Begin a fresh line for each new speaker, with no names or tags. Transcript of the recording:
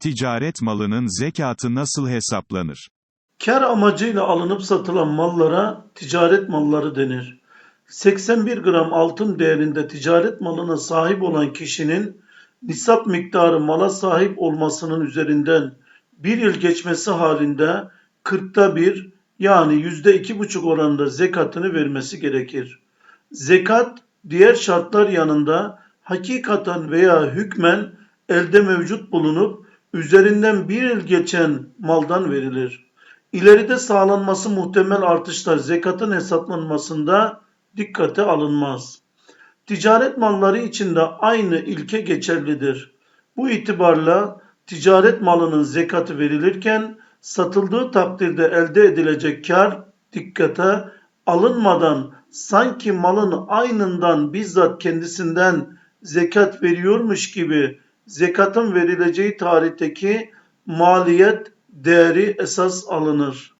Ticaret malının zekatı nasıl hesaplanır?
Kar amacıyla alınıp satılan mallara ticaret malları denir. 81 gram altın değerinde ticaret malına sahip olan kişinin nisap miktarı mala sahip olmasının üzerinden bir yıl geçmesi halinde 40'ta bir yani yüzde iki buçuk oranında zekatını vermesi gerekir. Zekat diğer şartlar yanında hakikaten veya hükmen elde mevcut bulunup üzerinden bir yıl geçen maldan verilir. İleride sağlanması muhtemel artışlar zekatın hesaplanmasında dikkate alınmaz. Ticaret malları için de aynı ilke geçerlidir. Bu itibarla ticaret malının zekatı verilirken satıldığı takdirde elde edilecek kar dikkate alınmadan sanki malın aynından bizzat kendisinden zekat veriyormuş gibi zekatın verileceği tarihteki maliyet değeri esas alınır.